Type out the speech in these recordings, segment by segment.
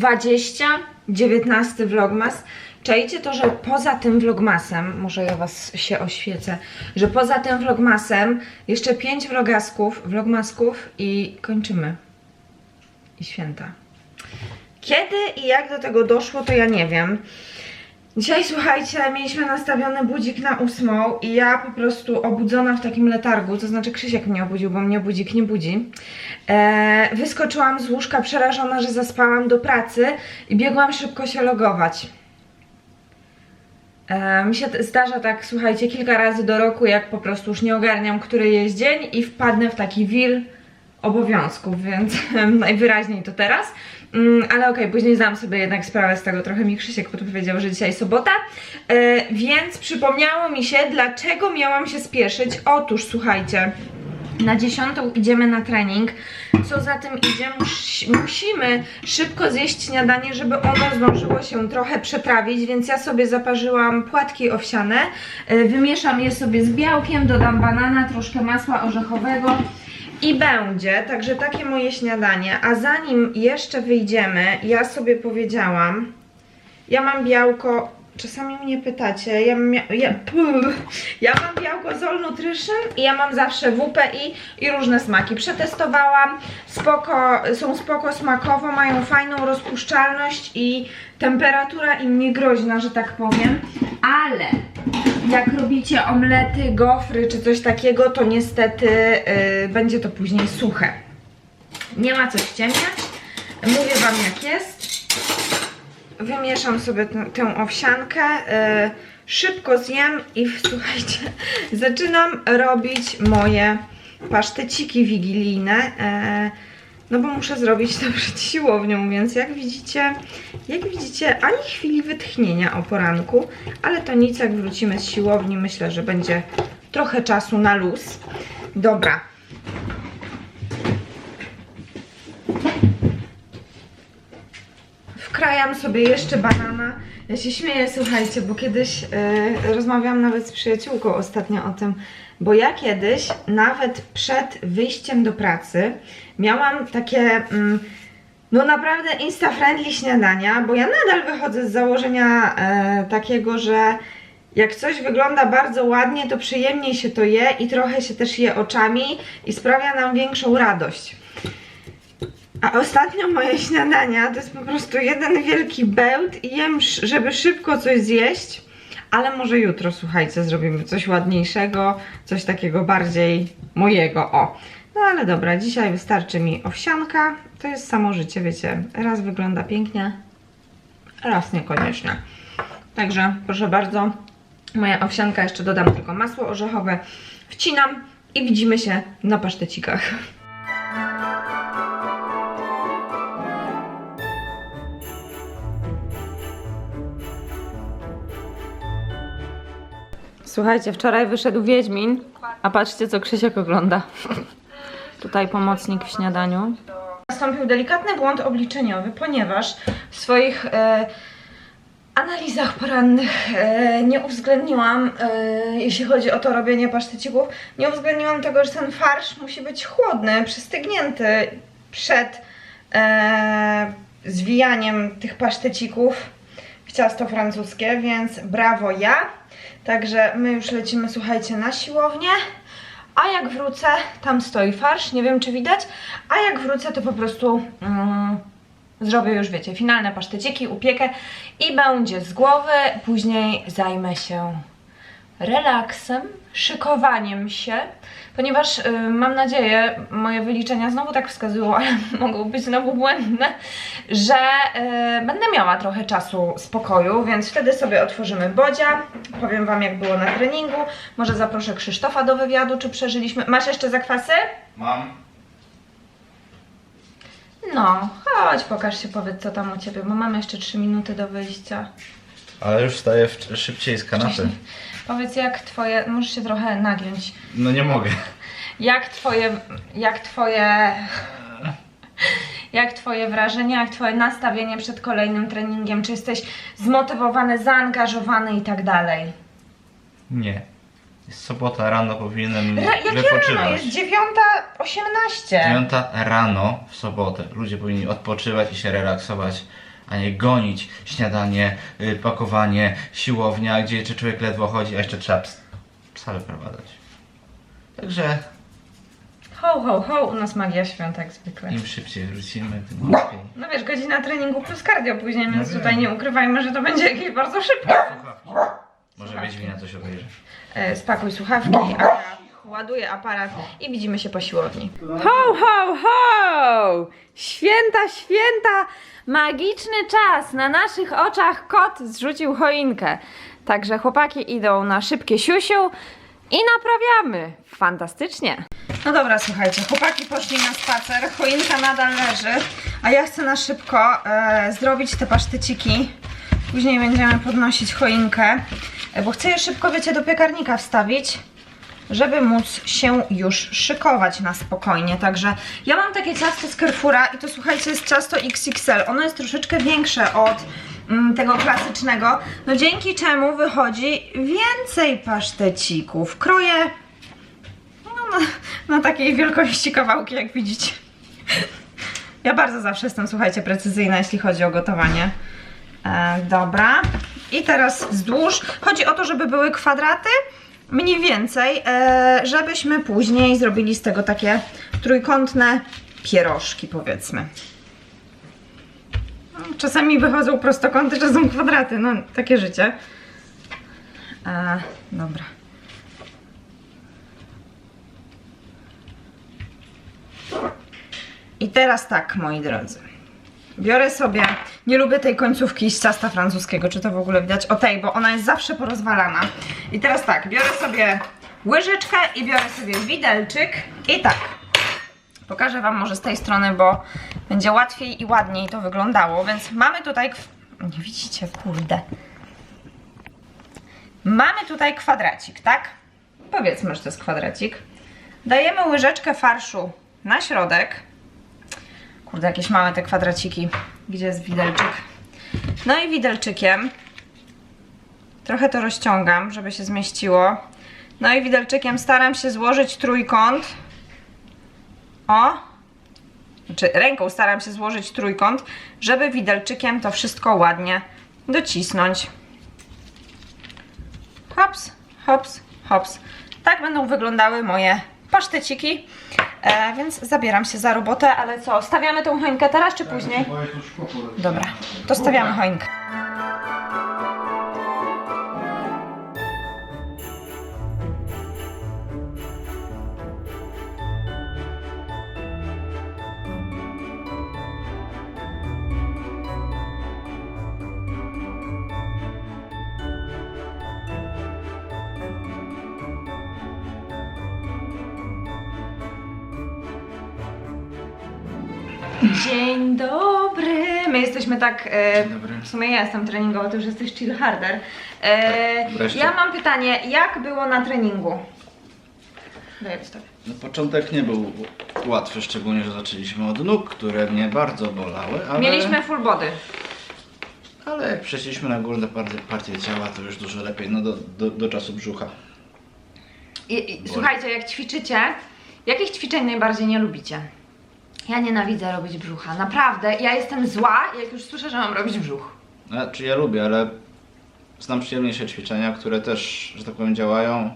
bardzo, 8.20, 19 vlogmas. Czajcie to, że poza tym vlogmasem, może ja was się oświecę, że poza tym vlogmasem jeszcze 5 vlogasków, vlogmasków i kończymy. I święta. Kiedy i jak do tego doszło, to ja nie wiem. Dzisiaj słuchajcie, mieliśmy nastawiony budzik na ósmą i ja po prostu obudzona w takim letargu, to znaczy Krzysiek mnie obudził, bo mnie budzik nie budzi. E, wyskoczyłam z łóżka przerażona, że zaspałam do pracy i biegłam szybko się logować. E, mi się zdarza tak, słuchajcie, kilka razy do roku, jak po prostu już nie ogarniam, który jest dzień i wpadnę w taki wir obowiązków, więc najwyraźniej to teraz. Mm, ale okej, później zdałam sobie jednak sprawę z tego, trochę mi Krzysiek podpowiedział, że dzisiaj sobota, e, więc przypomniało mi się, dlaczego miałam się spieszyć. Otóż, słuchajcie, na dziesiątą idziemy na trening. Co za tym idzie, mus, musimy szybko zjeść śniadanie, żeby ono zdążyło się trochę przetrawić, więc ja sobie zaparzyłam płatki owsiane. E, Wymieszam je sobie z białkiem, dodam banana, troszkę masła orzechowego i będzie. Także takie moje śniadanie. A zanim jeszcze wyjdziemy, ja sobie powiedziałam, ja mam białko. Czasami mnie pytacie, ja mam, ja, ja mam białko z All Nutrition i ja mam zawsze WP i, różne smaki. Przetestowałam, spoko, są spoko smakowo, mają fajną rozpuszczalność i temperatura im nie groźna, że tak powiem, ale jak robicie omlety, gofry czy coś takiego, to niestety y, będzie to później suche. Nie ma co ściemniać, mówię wam jak jest. Wymieszam sobie tę, owsiankę, y, szybko zjem i słuchajcie, zaczynam robić moje paszteciki wigilijne. e, no bo muszę zrobić to przed siłownią, więc jak widzicie, jak widzicie, ani chwili wytchnienia o poranku, ale to nic, jak wrócimy z siłowni, myślę, że będzie trochę czasu na luz. Dobra. Wkrajam sobie jeszcze banana. Ja się śmieję, słuchajcie, bo kiedyś yy, rozmawiałam nawet z przyjaciółką ostatnio o tym, bo ja kiedyś, nawet przed wyjściem do pracy, miałam takie, mm, no naprawdę insta-friendly śniadania, bo ja nadal wychodzę z założenia e, takiego, że jak coś wygląda bardzo ładnie, to przyjemniej się to je i trochę się też je oczami i sprawia nam większą radość. A ostatnio moje śniadania to jest po prostu jeden wielki bełt i jem, żeby szybko coś zjeść. Ale może jutro, słuchajcie, zrobimy coś ładniejszego, coś takiego bardziej mojego, o. No ale dobra, dzisiaj wystarczy mi owsianka. To jest samo życie, wiecie. Raz wygląda pięknie, raz niekoniecznie. Także proszę bardzo, moja owsianka, jeszcze dodam tylko masło orzechowe. Wcinam i widzimy się na pasztecikach. Słuchajcie, wczoraj wyszedł Wiedźmin, a patrzcie co Krzysiek ogląda. Tutaj pomocnik w śniadaniu. Nastąpił delikatny błąd obliczeniowy, ponieważ w swoich e, analizach porannych e, nie uwzględniłam, e, jeśli chodzi o to robienie pasztecików, nie uwzględniłam tego, że ten farsz musi być chłodny, przystygnięty przed e, zwijaniem tych pasztecików w ciasto francuskie, więc brawo ja. Także my już lecimy, słuchajcie, na siłownię. A jak wrócę, tam stoi farsz, nie wiem czy widać, a jak wrócę to po prostu mm, zrobię już, wiecie, finalne paszteciki, upiekę i będzie z głowy. Później zajmę się relaksem, szykowaniem się, ponieważ y, mam nadzieję, moje wyliczenia znowu tak wskazują, ale mogą być znowu błędne, że y, będę miała trochę czasu spokoju, więc wtedy sobie otworzymy bodzia, powiem Wam jak było na treningu, może zaproszę Krzysztofa do wywiadu, czy przeżyliśmy. Masz jeszcze zakwasy? Mam. No, chodź, pokaż się, powiedz co tam u Ciebie, bo mamy jeszcze 3 minuty do wyjścia. Ale już wstaję szybciej z kanapy. Powiedz jak Twoje, możesz się trochę nagiąć, No nie mogę. Jak twoje, jak twoje, jak twoje wrażenie, jak twoje nastawienie przed kolejnym treningiem? Czy jesteś zmotywowany, zaangażowany i tak dalej? Nie. Jest sobota, rano powinienem Ra- jakie rano? wypoczywać. Jest 9.18. Dziewiąta rano w sobotę. Ludzie powinni odpoczywać i się relaksować, a nie gonić śniadanie, y, pakowanie, siłownia, gdzie jeszcze człowiek ledwo chodzi, a jeszcze trzeba ps- psa wyprowadzać. Także Ho, ho, ho, u nas magia świąt jak zwykle. im szybciej wrócimy, tym lepiej. No wiesz, godzina treningu plus cardio później, No więc wiem. tutaj nie ukrywajmy, że to będzie jakieś bardzo szybko. Słuchawki. Może Wiedźmina coś obejrzy. E, spakuj słuchawki, Aga ładuje aparat i widzimy się po siłowni. Ho, ho, ho! Święta, święta! Magiczny czas! Na naszych oczach kot zrzucił choinkę. Także chłopaki idą na szybkie siusiu i naprawiamy. Fantastycznie. No dobra, słuchajcie, chłopaki poszli na spacer, choinka nadal leży, a ja chcę na szybko e, zrobić te paszteciki. Później będziemy podnosić choinkę, e, bo chcę je szybko, wiecie, do piekarnika wstawić żeby móc się już szykować na spokojnie. Także ja mam takie ciasto z Carrefoura i to słuchajcie, jest ciasto XXL. Ono jest troszeczkę większe od mm, tego klasycznego, no dzięki czemu wychodzi więcej pasztecików. Kroję no, na, na takiej wielkości kawałki, jak widzicie. Ja bardzo zawsze jestem, słuchajcie, precyzyjna, jeśli chodzi o gotowanie. E, dobra. I teraz wzdłuż. Chodzi o to, żeby były kwadraty, mniej więcej, e, żebyśmy później zrobili z tego takie trójkątne pierożki, powiedzmy. No, Czasami wychodzą prostokąty, czasem kwadraty, no takie życie. E, dobra. I teraz tak, moi drodzy. Biorę sobie, nie lubię tej końcówki z ciasta francuskiego, czy to w ogóle widać? O tej, bo ona jest zawsze porozwalana. I teraz tak, biorę sobie łyżeczkę i biorę sobie widelczyk i tak. Pokażę Wam może z tej strony, bo będzie łatwiej i ładniej to wyglądało, więc mamy tutaj... Nie widzicie, kurde. Mamy tutaj kwadracik, tak? Powiedzmy, że to jest kwadracik. Dajemy łyżeczkę farszu na środek. Kurde, jakieś małe te kwadraciki. Gdzie jest widelczyk? No i widelczykiem trochę to rozciągam, żeby się zmieściło. No i widelczykiem staram się złożyć trójkąt. O! Znaczy ręką staram się złożyć trójkąt, żeby widelczykiem to wszystko ładnie docisnąć. Hops, hops, hops. Tak będą wyglądały moje paszteciki. E, więc zabieram się za robotę, ale co, stawiamy tą choinkę teraz czy później? Dobra, to stawiamy choinkę. Jesteśmy tak. E, w sumie ja jestem treningowa, ty już jesteś chill harder. E, Tak, wreszcie. ja mam pytanie, jak było na treningu? Daję wstawię. No, początek nie był łatwy, szczególnie, że zaczęliśmy od nóg, które mnie bardzo bolały, ale... Mieliśmy full body. Ale jak przeszliśmy na górne partie, partie ciała, to już dużo lepiej, no do, do, do czasu brzucha. I, i, Boli. słuchajcie, jak ćwiczycie, jakich ćwiczeń najbardziej nie lubicie? Ja nienawidzę robić brzucha. Naprawdę, ja jestem zła, jak już słyszę, że mam robić brzuch. Znaczy ja lubię, ale znam przyjemniejsze ćwiczenia, które też, że tak powiem, działają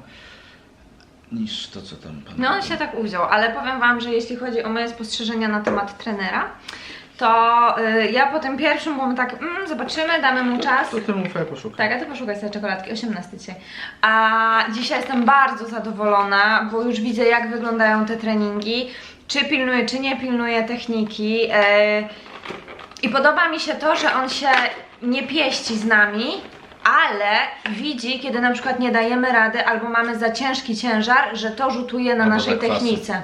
niż to, co tam pan No on robi. się tak uwziął, ale powiem Wam, że jeśli chodzi o moje spostrzeżenia na temat trenera, to y, ja po tym pierwszym byłam tak, mm, zobaczymy, damy mu czas. To ty mów, ja poszukam. Tak, a ty poszukaj sobie czekoladki, 18 dzisiaj. A dzisiaj jestem bardzo zadowolona, bo już widzę jak wyglądają te treningi, czy pilnuje, czy nie pilnuje techniki. e, I podoba mi się to, że on się nie pieści z nami, ale widzi, kiedy na przykład nie dajemy rady albo mamy za ciężki ciężar, że to rzutuje na Albo naszej technice.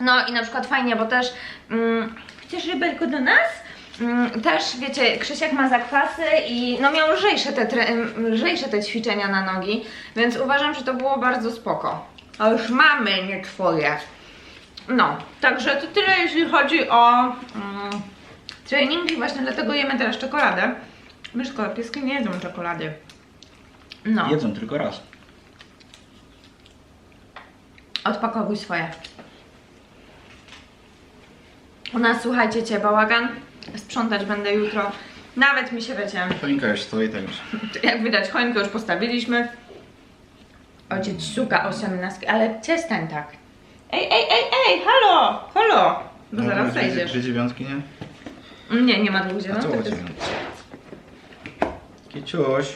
No i na przykład fajnie, bo też mm, chcesz rybelko do nas? Mm, też wiecie, Krzysiek ma zakwasy i no miał lżejsze te, em, lżejsze te ćwiczenia na nogi, więc uważam, że to było bardzo spoko. A już mamy, nie twoje. No, także to tyle jeśli chodzi o mm, treningi, właśnie dlatego jemy teraz czekoladę. Myszko, pieski nie jedzą czekolady. No. Jedzą tylko raz. Odpakowuj swoje. U nas, słuchajcie, cię bałagan. Sprzątać będę jutro. Nawet mi się wiecie, Choinka już stoi, tak już. jak widać, choinkę już postawiliśmy. Ojciec szuka osiemnastki, ale przestań tak. Ej, ej, ej, ej, halo, halo. Bo No, zaraz zejdziesz. Trzy dziewiątki, nie? Nie, nie ma dwóch A co dziewiątek. ciebie? Kiciuś.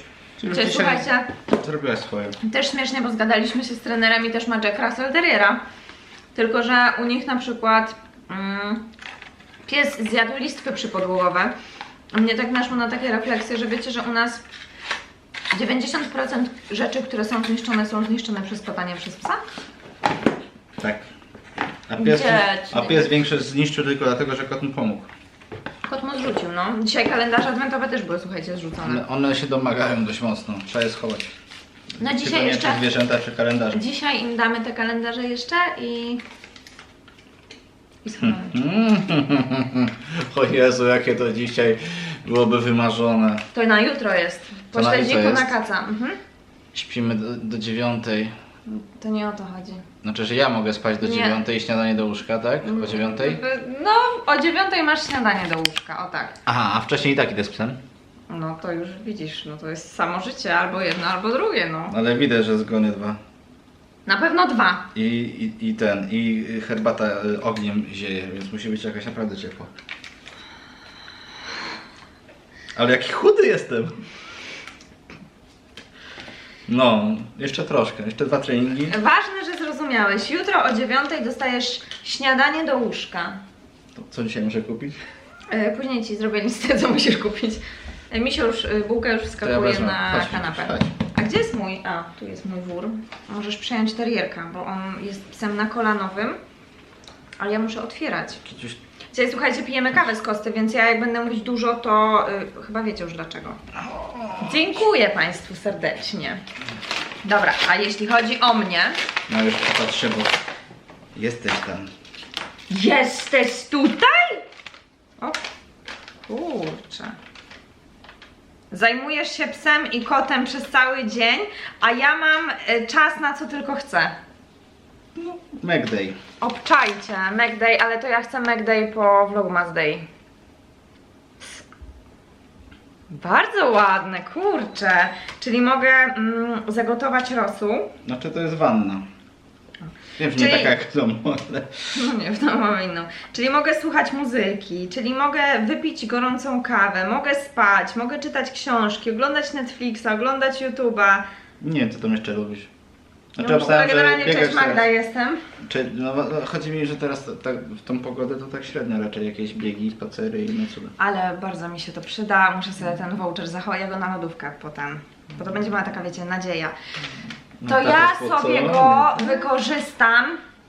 już Cześć, dzisiaj słuchajcie, Zrobiłaś swoje. też śmiesznie, bo zgadaliśmy się z trenerem i też ma Jack Russell Terriera. Tylko, że u nich na przykład mm, pies zjadł listwy przypodłogowe. Mnie tak naszło na takie refleksje, że wiecie, że u nas 90% rzeczy, które są zniszczone, są zniszczone przez kota, nie przez psa. Tak. A pies, a pies większe zniszczył tylko dlatego, że kot mu pomógł. Kot mu zrzucił, no. Dzisiaj kalendarze adwentowe też były, słuchajcie, zrzucone. One, one się domagają dość mocno. Trzeba je schować. No Czy dzisiaj nie jeszcze... czy zwierzęta, czy kalendarze. Dzisiaj im damy te kalendarze jeszcze i... I schowamy. O Jezu, jakie to dzisiaj byłoby wymarzone. To na jutro jest. To na Poślę jutro dziku na jest? kaca. Mhm. Śpimy do, do dziewiątej. To nie o to chodzi. Znaczy, że ja mogę spać do Nie. dziewiątej i śniadanie do łóżka, tak? O dziewiątej? No, o dziewiątej masz śniadanie do łóżka, o tak. Aha, a wcześniej i tak idę z psem. No to już widzisz, no to jest samo życie, albo jedno, albo drugie, no. Ale widać, że zgony dwa. Na pewno dwa. I, i, I ten, i herbata y, ogniem zieje, więc musi być jakaś naprawdę ciepła. Ale jaki chudy jestem! No, jeszcze troszkę, jeszcze dwa treningi. Ważne, że zrozumiałeś. Jutro o dziewiątej dostajesz śniadanie do łóżka. To co dzisiaj muszę kupić? E, Później ci zrobię listę, co musisz kupić. E, Misio już, e, bułka już wskakuje wezmę. na Chodź, kanapę. chodź. A gdzie jest mój? A, tu jest mój wór. Możesz przejąć terierka, bo on jest psem na kolanowym. Ale ja muszę otwierać. Kiciuś, Dzisiaj słuchajcie, pijemy kawę z kosty, więc ja jak będę mówić dużo, to y, chyba wiecie już dlaczego. Dziękuję Państwu serdecznie. Dobra, a jeśli chodzi o mnie, no już popatrzę, bo jesteś tam. jesteś tutaj? O kurczę. Zajmujesz się psem i kotem przez cały dzień, a ja mam y, czas na co tylko chcę. No, Megday. Obczajcie, Megday, ale to ja chcę Megday po Vlogmas Day. Bardzo ładne, kurczę. Czyli mogę mm, zagotować rosół. Znaczy to jest wanna. Wiem, że nie Czyli- taka jak w domu, ale... No nie, w domu mamy inną. Czyli mogę słuchać muzyki, czyli mogę wypić gorącą kawę, mogę spać, mogę czytać książki, oglądać Netflixa, oglądać YouTube'a. Nie wiem, co tam jeszcze lubisz. No, Znaczy, obstałem, że generalnie biegasz cześć Magda teraz. jestem. Czy, no, no, chodzi mi, że teraz tak, w tą pogodę to tak średnio raczej jakieś biegi, spacery i inne cuda. Ale bardzo mi się to przyda, muszę sobie ten voucher zachować, ja go na lodówkę potem. Bo to będzie moja taka, wiecie, nadzieja. No To tak, ja sobie go wykorzystam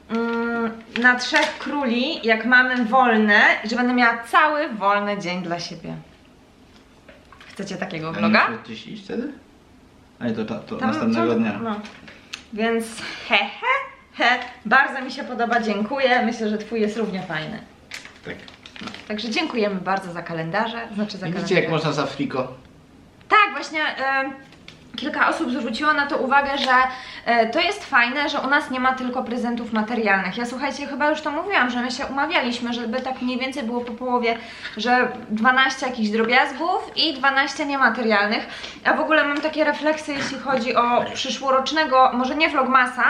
mm, na trzech króli, jak mamy wolne, że będę miała cały wolny dzień dla siebie. Chcecie takiego A nie vloga? muszę gdzieś iść wtedy? A nie, to, to, to następnego dnia. No. Więc he, he, he, bardzo mi się podoba, dziękuję. Myślę, że twój jest równie fajny. Tak. Także dziękujemy bardzo za kalendarze, znaczy za Widzicie, kalendarze. jak można z Afriko? Tak, właśnie kilka osób zwróciło na to uwagę, że e, to jest fajne, że u nas nie ma tylko prezentów materialnych. Ja słuchajcie, chyba już to mówiłam, że my się umawialiśmy, żeby tak mniej więcej było po połowie, że 12 jakichś drobiazgów i 12 niematerialnych. A w ogóle mam takie refleksje, jeśli chodzi o przyszłorocznego, może nie vlogmasa,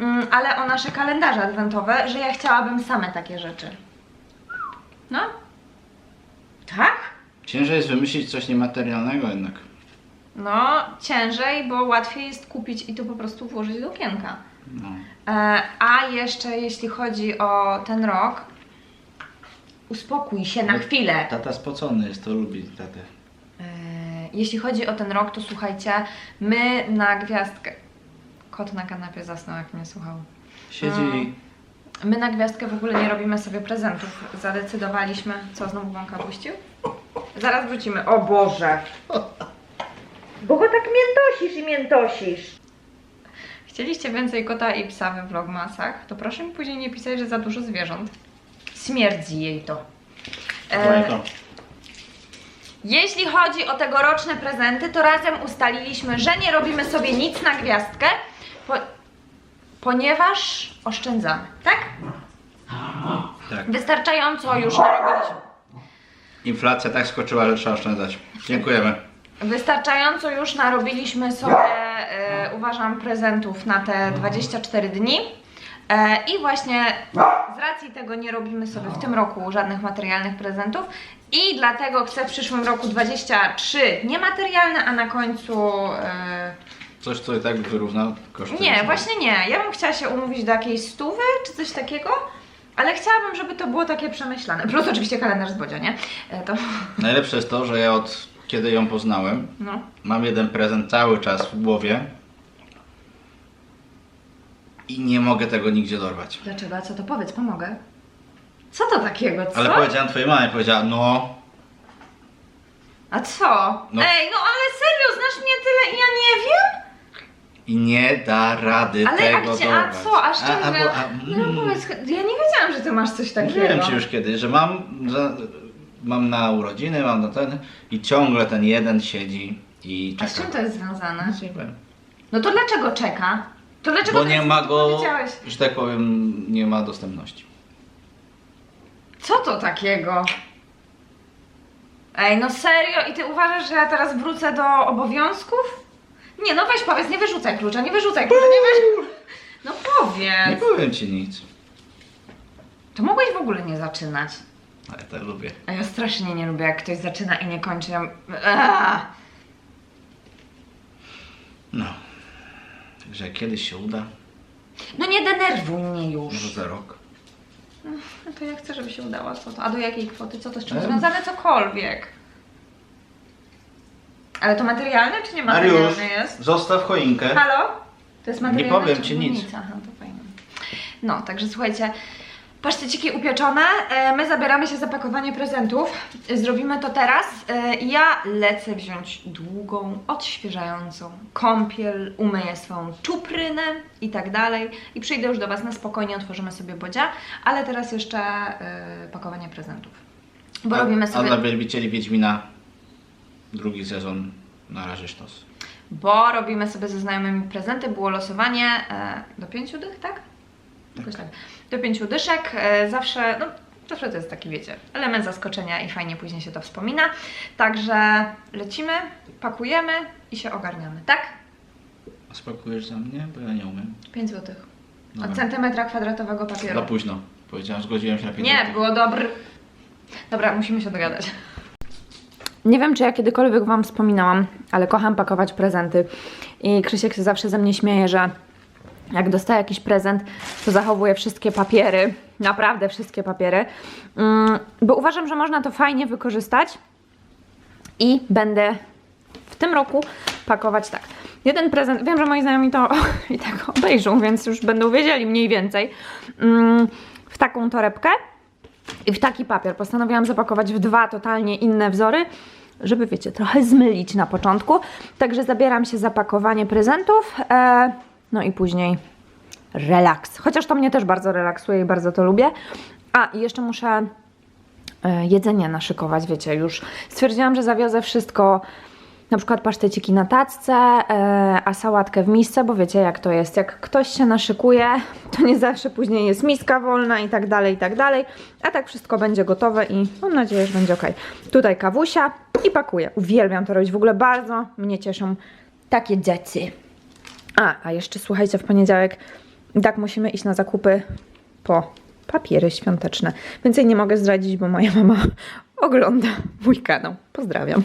mm, ale o nasze kalendarze adwentowe, że ja chciałabym same takie rzeczy. No? Tak? Ciężej jest wymyślić coś niematerialnego jednak. No, ciężej, bo łatwiej jest kupić i to po prostu włożyć do okienka. No. E, a jeszcze jeśli chodzi o ten rok, uspokój się na chwilę. Tata spocony jest, to lubi tatę. E, jeśli chodzi o ten rok, to słuchajcie, my na gwiazdkę. Kot na kanapie zasnął, jak mnie słuchał. Siedzi Mm. My na gwiazdkę w ogóle nie robimy sobie prezentów. Zadecydowaliśmy. Co znowu Bąka puścił? Zaraz wrócimy. O Boże! Bo go tak miętosisz i miętosisz. Chcieliście więcej kota i psa we vlogmasach? To proszę mi później nie pisać, że za dużo zwierząt. Śmierdzi jej to. E, to. jeśli chodzi o tegoroczne prezenty, to razem ustaliliśmy, że nie robimy sobie nic na gwiazdkę. Po... ponieważ oszczędzamy, tak? Tak. Wystarczająco już narobiliśmy. Inflacja tak skoczyła, że trzeba oszczędzać. Dziękujemy. Wystarczająco już narobiliśmy sobie, e, uważam, prezentów na te 24 dni. E, I właśnie z racji tego nie robimy sobie w tym roku żadnych materialnych prezentów i dlatego chcę w przyszłym roku 23 niematerialne, a na końcu e, Coś, co i tak wyrówna koszty. nie, właśnie nie. Ja bym chciała się umówić do jakiejś stówy czy coś takiego, ale chciałabym, żeby to było takie przemyślane. Plus oczywiście kalendarz z nie? E, To, Najlepsze jest to, że ja od kiedy ją poznałem, no. mam jeden prezent cały czas w głowie i nie mogę tego nigdzie dorwać. Dlaczego? A co to powiedz, pomogę. Co to takiego, co? Ale powiedziałem twojej mamie, powiedziała, no, A co? No. Ej, no ale serio, znasz mnie tyle i ja nie wiem? i nie da rady Ale a tego gdzie, a dorwać. co? A czym a, bo- a, No mm, powiedz, ja nie wiedziałam, że ty masz coś takiego. Mówiłem ci już kiedyś, że mam, że mam na urodziny, mam na ten i ciągle ten jeden siedzi i A czeka. z czym to jest związane? Nic nie powiem. No to dlaczego czeka? To dlaczego Bo nie ma go, powiedziałeś? że tak powiem, nie ma dostępności. Co to takiego? Ej, no serio? I ty uważasz, że ja teraz wrócę do obowiązków? Nie, no weź powiedz, nie wyrzucaj klucza, nie wyrzucaj klucza, nie weź... No Nie powiedz. powiem ci nic, To mogłeś w ogóle nie zaczynać. Ale tak lubię. A ja strasznie nie lubię, jak ktoś zaczyna i nie kończy. Ja... No. Także jak kiedyś się uda, No nie denerwuj mnie już. może za rok. No to ja chcę, żeby się udało. Co to? A do jakiej kwoty? Co to z czym Em. związane? Cokolwiek. Ale to materialne czy nie Mariusz, materialne jest? zostaw choinkę. Halo? To jest materialne powiem czy ci nic. Aha, to fajnie. No, także słuchajcie, paszteciki upieczone, e, my zabieramy się za pakowanie prezentów, zrobimy to teraz. E, Ja lecę wziąć długą, odświeżającą kąpiel, umyję swoją czuprynę i tak dalej i przyjdę już do Was na spokojnie, otworzymy sobie bodzia, ale teraz jeszcze e, pakowanie prezentów. Bo a, robimy a sobie... dla wielbicieli Wiedźmina drugi sezon na razie sztos. bo robimy sobie ze znajomymi prezenty, było losowanie do pięciu dych, tak? Jakoś tak. Do pięciu dyszek, e, zawsze, no zawsze to jest taki, wiecie, element zaskoczenia i fajnie później się to wspomina. Także lecimy, pakujemy i się ogarniamy, tak? A spakujesz za mnie? Bo ja nie umiem. 5 złotych. Od Dobra. centymetra kwadratowego papieru. Za późno. Powiedziałem, zgodziłem się na 5 Nie, było dobry. Dobra, musimy się dogadać. Nie wiem, czy ja kiedykolwiek Wam wspominałam, ale kocham pakować prezenty. I Krzysiek się zawsze ze mnie śmieje, że jak dostaję jakiś prezent, to zachowuję wszystkie papiery, naprawdę wszystkie papiery, mm, bo uważam, że można to fajnie wykorzystać i będę w tym roku pakować tak. Jeden prezent, wiem, że moi znajomi to i tak obejrzą, więc już będą wiedzieli mniej więcej, mm, w taką torebkę i w taki papier. Postanowiłam zapakować w dwa totalnie inne wzory, żeby wiecie, trochę zmylić na początku. Także zabieram się za pakowanie prezentów, e, no i później relaks. Chociaż to mnie też bardzo relaksuje i bardzo to lubię. A, i jeszcze muszę e, jedzenie naszykować, wiecie, już stwierdziłam, że zawiozę wszystko, na przykład paszteciki na tacce, e, a sałatkę w misce, bo wiecie jak to jest, jak ktoś się naszykuje, to nie zawsze później jest miska wolna i tak dalej, i tak dalej, a tak wszystko będzie gotowe i mam nadzieję, że będzie ok. Tutaj kawusia i pakuję. Uwielbiam to robić, w ogóle bardzo mnie cieszą takie dzieci. A, a jeszcze słuchajcie, w poniedziałek tak musimy iść na zakupy po papiery świąteczne. Więcej nie mogę zdradzić, bo moja mama ogląda mój kanał. Pozdrawiam.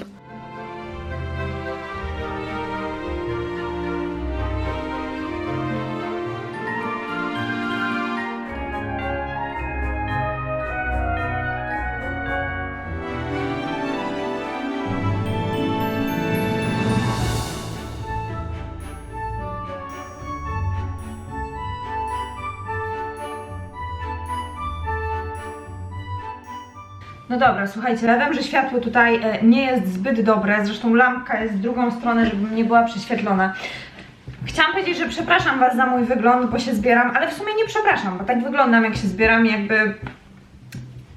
No dobra, słuchajcie, ja wiem, że światło tutaj e, nie jest zbyt dobre, zresztą lampka jest w drugą stronę, żebym nie była prześwietlona. Chciałam powiedzieć, że przepraszam Was za mój wygląd, bo się zbieram, ale w sumie nie przepraszam, bo tak wyglądam jak się zbieram jakby...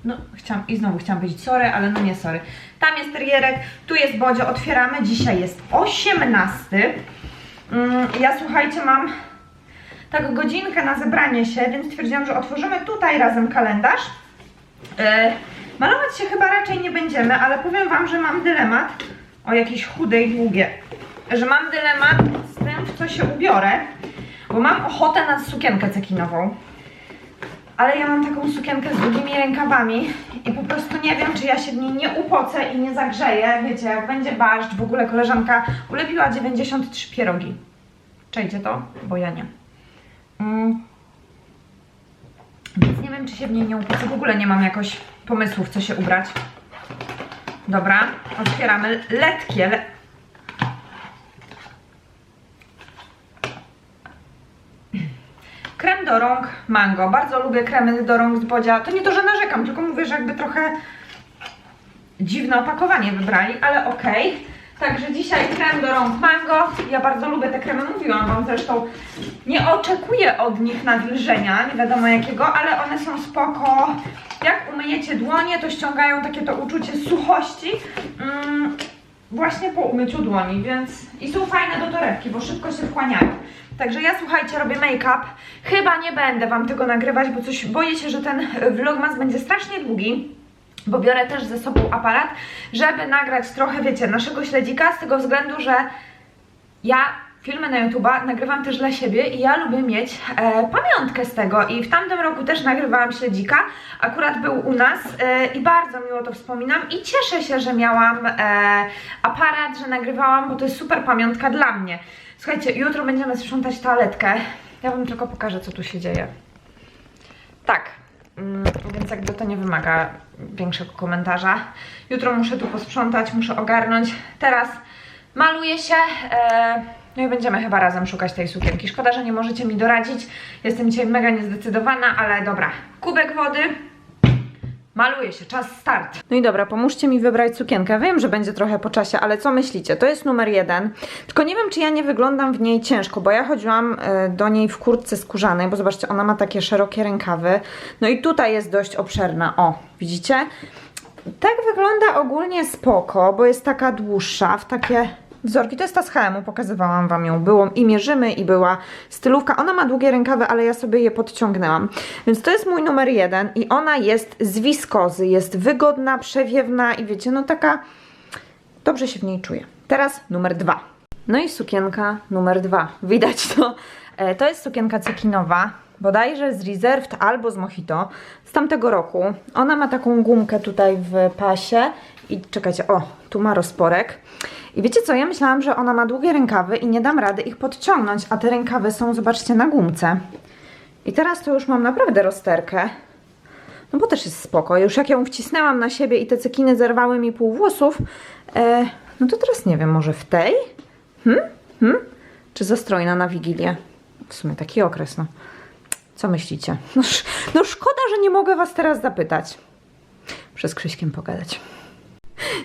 No, chciałam, i znowu chciałam powiedzieć sorry, ale no nie sorry. Tam jest terrierek, tu jest Bodzio, otwieramy, dzisiaj jest 18. Mm, ja słuchajcie, mam tak godzinkę na zebranie się, więc stwierdziłam, że otworzymy tutaj razem kalendarz. E, malować się chyba raczej nie będziemy, ale powiem Wam, że mam dylemat o jakieś chude i długie, że mam dylemat z tym, w co się ubiorę, bo mam ochotę na sukienkę cekinową. Ale ja mam taką sukienkę z długimi rękawami i po prostu nie wiem, czy ja się w niej nie upocę i nie zagrzeję. Wiecie, jak będzie barszcz, w ogóle koleżanka ulepiła 93 pierogi. Czejcie to, bo ja nie. Mm. Więc nie wiem, czy się w niej nie upocę. W ogóle nie mam jakoś pomysłów, co się ubrać. Dobra, otwieramy letkie. Le... Krem do rąk mango. Bardzo lubię kremy do rąk z Bodzia. To nie to, że narzekam, tylko mówię, że jakby trochę dziwne opakowanie wybrali, ale okej. Także dzisiaj krem do rąk mango. Ja bardzo lubię te kremy, mówiłam Wam zresztą. Nie oczekuję od nich nawilżenia, nie wiadomo jakiego, ale one są spoko. Jak umyjecie dłonie, to ściągają takie to uczucie suchości. Mm, właśnie po umyciu dłoni, więc i są fajne do torebki, bo szybko się wchłaniają. Także ja słuchajcie, robię make-up. Chyba nie będę Wam tego nagrywać, bo coś boję się, że ten vlogmas będzie strasznie długi. Bo biorę też ze sobą aparat, żeby nagrać trochę, wiecie, naszego śledzika, z tego względu, że ja filmy na YouTube'a nagrywam też dla siebie i ja lubię mieć e, pamiątkę z tego. I w tamtym roku też nagrywałam śledzika, akurat był u nas e, i bardzo miło to wspominam i cieszę się, że miałam e, aparat, że nagrywałam, bo to jest super pamiątka dla mnie. Słuchajcie, jutro będziemy sprzątać toaletkę. Ja Wam tylko pokażę, co tu się dzieje. Tak, więc jakby to nie wymaga większego komentarza. Jutro muszę tu posprzątać, muszę ogarnąć. Teraz maluję się. E, no i będziemy chyba razem szukać tej sukienki. Szkoda, że nie możecie mi doradzić. Jestem dzisiaj mega niezdecydowana, ale dobra. Kubek wody. Maluję się, czas start. No i dobra, pomóżcie mi wybrać sukienkę. Wiem, że będzie trochę po czasie, ale co myślicie? To jest numer jeden. Tylko nie wiem, czy ja nie wyglądam w niej ciężko, bo ja chodziłam e, do niej w kurtce skórzanej, bo zobaczcie, ona ma takie szerokie rękawy. No i tutaj jest dość obszerna. O, widzicie? Tak wygląda ogólnie spoko, bo jest taka dłuższa, w takie wzorki. To jest ta z H&M, pokazywałam Wam ją. Było i mierzymy, i była stylówka. Ona ma długie rękawy, ale ja sobie je podciągnęłam. Więc to jest mój numer jeden i ona jest z wiskozy. Jest wygodna, przewiewna i wiecie, no taka... Dobrze się w niej czuję. Teraz numer dwa. No i sukienka numer dwa. Widać to. E, To jest sukienka cekinowa, bodajże z Reserved albo z Mojito z tamtego roku. Ona ma taką gumkę tutaj w pasie i czekajcie, o, tu ma rozporek. I wiecie co, ja myślałam, że ona ma długie rękawy i nie dam rady ich podciągnąć, a te rękawy są, zobaczcie, na gumce. I teraz to już mam naprawdę rozterkę. No bo też jest spoko. Już jak ją wcisnęłam na siebie i te cekiny zerwały mi pół włosów, e, no to teraz nie wiem, może w tej? Hmm? Hmm? Czy zastrojna na Wigilię? W sumie taki okres, no. Co myślicie? No, sz- no szkoda, że nie mogę Was teraz zapytać. Przez Krzyśkiem pogadać.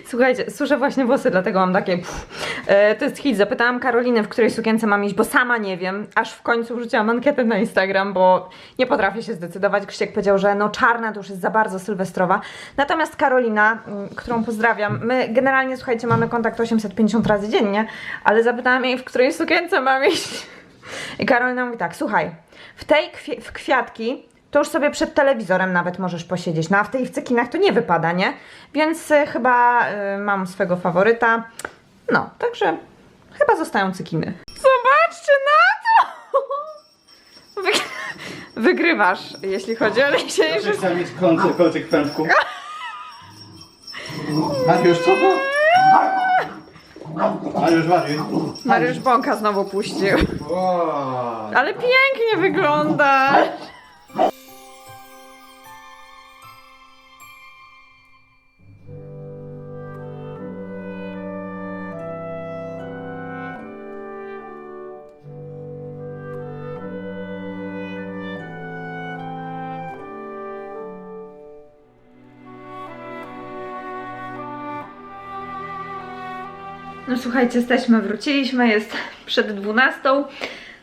Słuchajcie, suszę właśnie włosy, dlatego mam takie. Pff. E, to jest hit. Zapytałam Karolinę, w której sukience mam iść, bo sama nie wiem. Aż w końcu wrzuciłam ankietę na Instagram, bo nie potrafię się zdecydować. Krzysiek powiedział, że no czarna to już jest za bardzo sylwestrowa. Natomiast Karolina, mm, którą pozdrawiam, my generalnie, słuchajcie, mamy kontakt 850 razy dziennie, ale zapytałam jej, w której sukience mam iść. I Karolina mówi tak, słuchaj, w tej kwi- w kwiatki to już sobie przed telewizorem nawet możesz posiedzieć. No a w tej w cekinach to nie wypada, nie? Więc y, chyba y, mam swego faworyta. No, także chyba zostają cekiny. Zobaczcie na to! Wy- wygrywasz, jeśli chodzi o dzisiejszy... Chcę mieć w pępku. Mariusz, co to? Mariusz, Mariusz. Mariusz Bąka znowu puścił. Ale pięknie wygląda! No słuchajcie, jesteśmy, wróciliśmy, jest przed 12.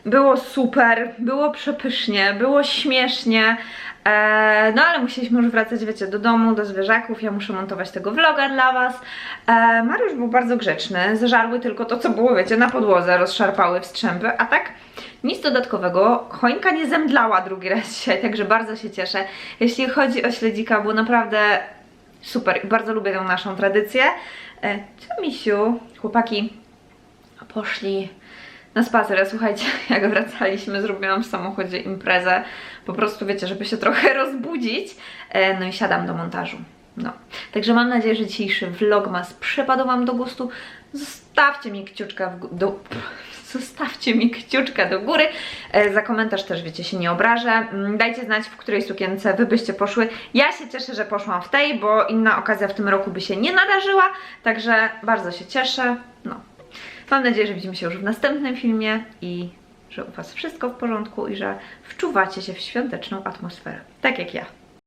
Było super, było przepysznie, było śmiesznie. E, no ale musieliśmy już wracać, wiecie, do domu, do zwierzaków. Ja muszę montować tego vloga dla Was. E, Mariusz był bardzo grzeczny. Zeżarły tylko to, co było, wiecie, na podłodze, rozszarpały wstrzępy, a tak nic dodatkowego. Choinka nie zemdlała drugi raz dzisiaj, także bardzo się cieszę. Jeśli chodzi o śledzika, było naprawdę super bardzo lubię tę naszą tradycję. E, co, misiu? Chłopaki poszli na spacer. Ja słuchajcie, jak wracaliśmy, zrobiłam w samochodzie imprezę. Po prostu wiecie, żeby się trochę rozbudzić. E, No i siadam do montażu. No. Także mam nadzieję, że dzisiejszy vlogmas przypadł Wam do gustu. Zostawcie mi kciuczka w do... Zostawcie mi kciuczka do góry. E, Za komentarz też, wiecie, się nie obrażę. Mm, Dajcie znać, w której sukience Wy byście poszły. Ja się cieszę, że poszłam w tej, bo inna okazja w tym roku by się nie nadarzyła. Także bardzo się cieszę. No. Mam nadzieję, że widzimy się już w następnym filmie i że u Was wszystko w porządku i że wczuwacie się w świąteczną atmosferę. Tak jak ja.